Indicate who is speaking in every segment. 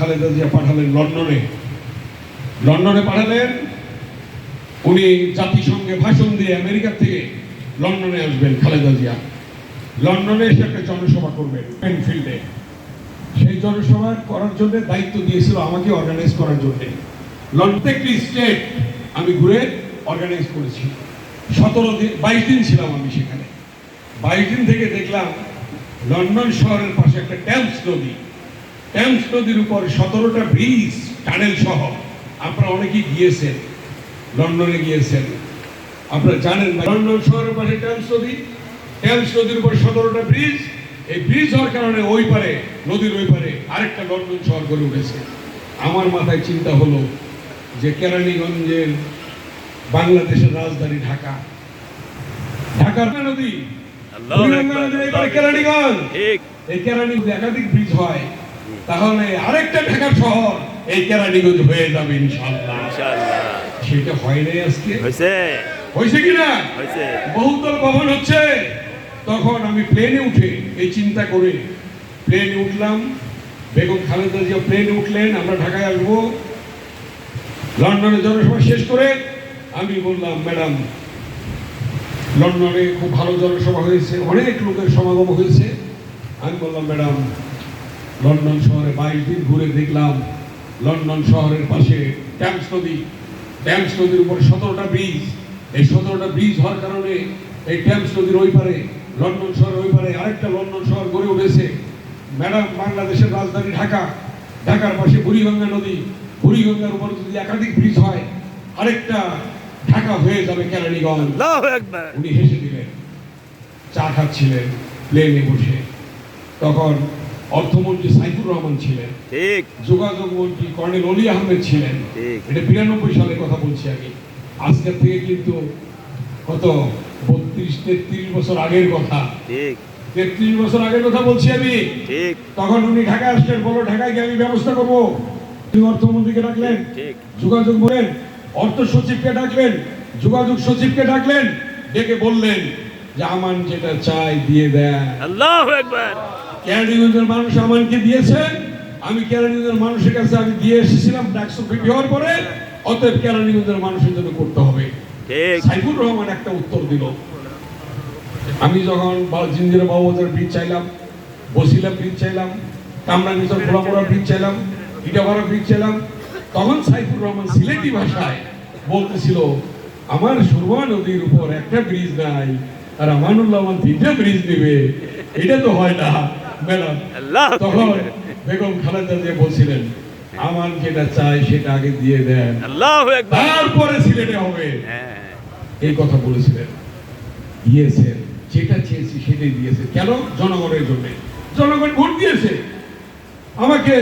Speaker 1: খালেদা জিয়া পাঠালেন লন্ডনে। লন্ডনে পাঠালেন, উনি জাতিসংঘে ভাষণ দিয়ে আমেরিকা থেকে লন্ডনে আসবেন খালেদা জিয়া। লন্ডনে এসে একটা জনসভা করবেন পেনফিল্ডে সেই জনসভা করার জন্য দায়িত্ব দিয়েছিল আমাকে অর্গানাইজ করার জন্য। প্রত্যেকটি স্টেট আমি ঘুরে অর্গানাইজ করেছি। সতেরো দিন, বাইশ দিন ছিলাম আমি সেখানে। বাইশ দিন থেকে দেখলাম লন্ডন শহরের পাশে একটা ট্যাম্পস নদী। ট্যাম্পস নদীর উপর সতেরোটা ব্রিজ টানেল সহ। আপনারা অনেকেই গিয়েছেন লন্ডনে গিয়েছেন। আপনারা জানেন লন্ডন শহরের পাশে ট্যাম্পস নদী ট্যাম্পস নদীর উপর সতেরোটা ব্রিজ। এই ব্রিজ হওয়ার কারণে ওই পারে নদীর ওই পারে আরেকটা লন্ডন শহর গড়ে উঠেছে। আমার মাথায় চিন্তা হলো যে কেরানীগঞ্জের বাংলাদেশের রাজধানী ঢাকা। ঢাকার নদী। কেরানীগঞ্জ। এই কেরানীগঞ্জ একাধিক ব্রিজ হয়। তাহলে আরেকটা ঢাকা শহর এই কেরানীগঞ্জ হয়ে যাবে ইনশাআল্লাহ। সেটা হয় নাই আজকে?
Speaker 2: হয়েছে।
Speaker 1: হয়েছে কিনা?
Speaker 2: হয়েছে।
Speaker 1: বহুতল ভবন হচ্ছে। তখন আমি প্লেনে উঠে এই চিন্তা করে প্লেনে উঠলাম। বেগম খালেদা জিয়া প্লেনে উঠলেন আমরা ঢাকায় আসব। লন্ডনে জনসভা শেষ করে আমি বললাম ম্যাডাম লন্ডনে খুব ভালো জনসভা হয়েছে অনেক লোকের সমাগম হয়েছে। আমি বললাম ম্যাডাম লন্ডন শহরে বাইশ দিন ঘুরে দেখলাম লন্ডন শহরের পাশে ট্যাম্পস নদী। ট্যাম্পস নদীর উপর সতেরোটা ব্রিজ। এই সতেরোটা ব্রিজ হওয়ার কারণে এই ট্যাম্পস নদীর ওই পারে লন্ডন শহরের ওই পারে আরেকটা লন্ডন শহর গড়ে উঠেছে। ম্যাডাম বাংলাদেশের রাজধানী ঢাকা। ঢাকার পাশে বুড়িগঙ্গা নদী। বুড়িগঙ্গার উপর যদি একাধিক ব্রিজ হয় আরেকটা ঢাকা হয়ে যাবে কেরানীগঞ্জ। উনি হেসে দিলেন। চা খাচ্ছিলেন প্লেনে বসে। তখন অর্থমন্ত্রী সাইফুর রহমান ছিলেন
Speaker 2: ঠিক।
Speaker 1: যোগাযোগ মন্ত্রী কর্নেল অলি আহমেদ ছিলেন।
Speaker 2: ঠিক।
Speaker 1: এটা বিরানব্বই সালে কথা বলছি আমি। আজকের থেকে কিন্তু কত? বত্রিশ তেত্রিশ বছর আগের কথা।
Speaker 2: ঠিক।
Speaker 1: তেত্রিশ বছর আগের কথা বলছি আমি।
Speaker 2: ঠিক।
Speaker 1: তখন উনি ঢাকায় আসলেন বলো ঢাকায় গিয়ে আমি ব্যবস্থা করব। তিনি অর্থমন্ত্রীকে ডাকলেন
Speaker 2: ঠিক।
Speaker 1: যোগাযোগ বলেন অর্থ সচিবকে ডাকলেন যোগাযোগ সচিবকে ডাকলেন ডেকে বললেন যে আমান যেটা চাই দিয়ে দেন
Speaker 2: আল্লাহ আকবার।
Speaker 1: কেরানীগঞ্জের মানুষ আমানকে দিয়েছে? আমি কেরানীগঞ্জের মানুষের কাছে আমি দিয়ে এসেছিলাম ডাকসু হওয়ার পরে? অতএব কেরানীগঞ্জের মানুষের জন্য করতে হবে?
Speaker 2: ঠিক।
Speaker 1: সাইফুর রহমান একটা উত্তর দিল। আমি যখন বা- জিঞ্জিরা বাবুবাজার ব্রিজ চাইলাম বসিলা ব্রিজ চাইলাম কামরাঙ্গিচর খোলামোড়া ব্রিজ চাইলাম ইটাভাড়া ব্রিজ চাইলাম তখন সাইফুর রহমান সিলেটি ভাষায় বলতেছিল আমার সুরমা নদীর উপর একটা ব্রিজ নাই আর আমানুল্লাহ রহমান তিনটা ব্রিজ দিবে। এটা তো হয় না। ম্যাডাম তখন বেগম খালেদা যে বলছিলেন আমার যেটা চাই সেটা আগে দিয়ে দেন।
Speaker 2: আল্লাহু
Speaker 1: তারপরে সিলেটে হবে।
Speaker 2: হ্যাঁ।
Speaker 1: এই কথা বলেছিলেন। দিয়েছেন। যেটা চেয়েছি সেটাই দিয়েছে কেন? জনগণের জন্য। জনগণ ভোট দিয়েছে। আমাকে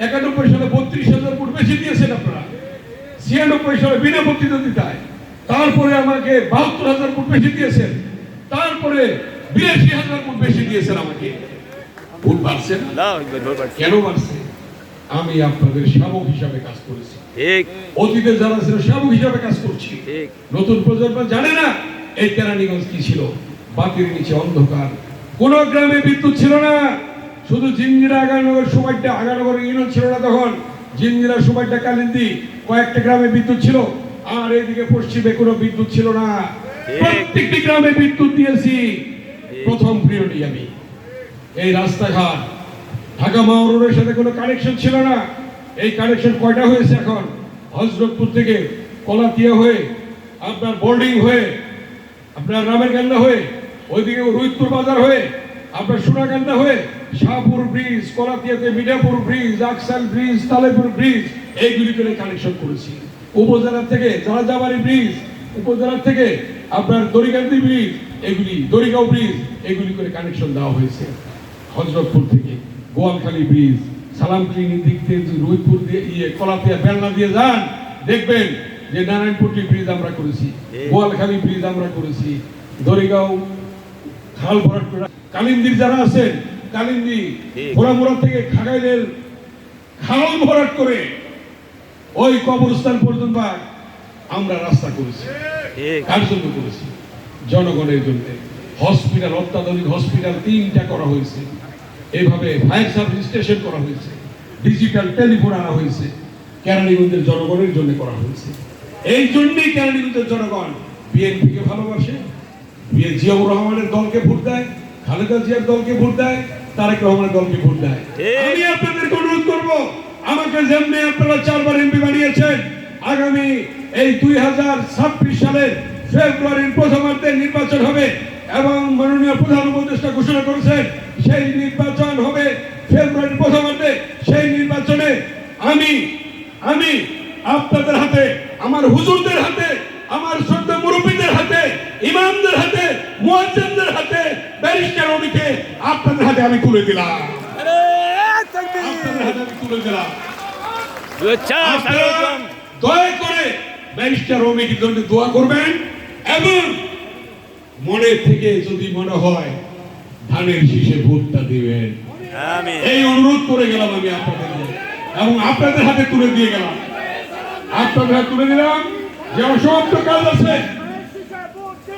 Speaker 1: একানব্বই সালে বত্রিশ হাজার ভোট বেশি দিয়েছেন আপনারা। ছিয়ানব্বই সালে বিনা প্রতিদ্বন্দ্বিতায় তারপরে আমাকে বাহাত্তর হাজার ভোট বেশি দিয়েছেন। তারপরে বিরাশি হাজার ভোট বেশি দিয়েছেন আমাকে। ভোট বাড়ছে না? কেন বাড়ছে? আমি আপনাদের হিসাবে কাজ করেছি।
Speaker 2: ঠিক।
Speaker 1: অতীতে যারা ছিল হিসাবে কাজ করছি।
Speaker 2: ঠিক।
Speaker 1: নতুন প্রজন্ম জানে না এই কেরানীগঞ্জ কি ছিল? বাতির নিচে অন্ধকার। কোন গ্রামে বিদ্যুৎ ছিল না। শুধু জিঞ্জিরা আগানগর আগানগর ইউনিয়ন ছিল না তখন। জিঞ্জিরা সময়টা কালিন্দি কয়েকটা গ্রামে বিদ্যুৎ ছিল। আর এদিকে পশ্চিমে কোনো বিদ্যুৎ ছিল না। প্রত্যেকটি গ্রামে বিদ্যুৎ দিয়েছি। প্রথম প্রিয়টি আমি। এই রাস্তাঘাট, ঢাকা মহারোডের সাথে কোনো কানেকশন ছিল না। এই কানেকশন কয়টা হয়েছে এখন? হজরতপুর থেকে কলাতিয়া হয়ে, আপনার বোর্ডিং হয়ে, আপনার রামের কান্দা হয়ে, ওইদিকে রুইতপুর বাজার হয়ে, আপনার সোনাকান্দা হয়ে, Shahpur bridge, কলাতিয়াতে Mithapur bridge, Aksal bridge, Talepur bridge, এইগুলি করে কানেকশন করেছি। উপজেলা থেকে জাহাজাবাড়ি ব্রিজ, উপজেলার থেকে আপনার দড়িকান্দি ব্রিজ, এগুলি দড়িগাঁও ব্রিজ, এগুলি করে কানেকশন দেওয়া হয়েছে। হজরতপুর থেকে গোয়ালখালী ব্রিজ সালাম ক্লিনিক দিক থেকে রুইপুর দিয়ে ইয়ে কলাপিয়া বেলনা দিয়ে যান দেখবেন যে নারায়ণপুরটি ব্রিজ আমরা করেছি গোয়ালখালী ব্রিজ আমরা করেছি দড়িগাঁও খাল ভরাট করে কালিন্দির যারা আছেন কালিন্দি। ঘোড়ামোড়া থেকে খাগাইলের খাল ভরাট করে ওই কবরস্থান পর্যন্ত আমরা রাস্তা করেছি। কার জন্য করেছি? জনগণের জন্য। হসপিটাল অত্যাধুনিক হসপিটাল তিনটা করা হয়েছে। এইভাবে ফায়ার সার্ভিস স্টেশন করা হয়েছে ডিজিটাল টেলিফোন আনা হয়েছে কেরানীগঞ্জের জনগণের জন্য করা হয়েছে এই জন্যই কেরানীগঞ্জের জনগণ বিএনপিকে ভালোবাসে জিয়াউর রহমানের দলকে ভোট দেয় খালেদা জিয়ার দলকে ভোট দেয় তারেক রহমানের দলকে ভোট দেয়। আমি আপনাদেরকে অনুরোধ করব আমাকে যেমনি আপনারা চারবার এমপি বানিয়েছেন আগামী এই দুই হাজার ছাব্বিশ সালের ফেব্রুয়ারির প্রথমার্ধে নির্বাচন হবে এবং মাননীয় প্রধান উপদেষ্টা ঘোষণা করেছেন সেই নির্বাচন হবে ফেব্রুয়ারির প্রথমার্ধে সেই নির্বাচনে আমি আমি আপনাদের হাতে আমার হুজুরদের হাতে আমার শ্রদ্ধা মুরব্বীদের হাতে ইমামদের হাতে মুয়াজ্জিনদের হাতে ব্যারিস্টার অমিকে আপনাদের হাতে আমি তুলে দিলাম। আপনাদের হাতে আমি তুলে দিলাম। দয়া করে ব্যারিস্টার অমিকের জন্য দোয়া করবেন এবং মনে থেকে যদি মনে হয় ধানের শীষে ভোটটা দিবেন। এই অনুরোধ করে গেলাম আমি আপনাদের এবং আপনাদের হাতে তুলে দিয়ে গেলাম। আপনাদের হাতে তুলে দিলাম। যে অসমাপ্ত কাজ আছে।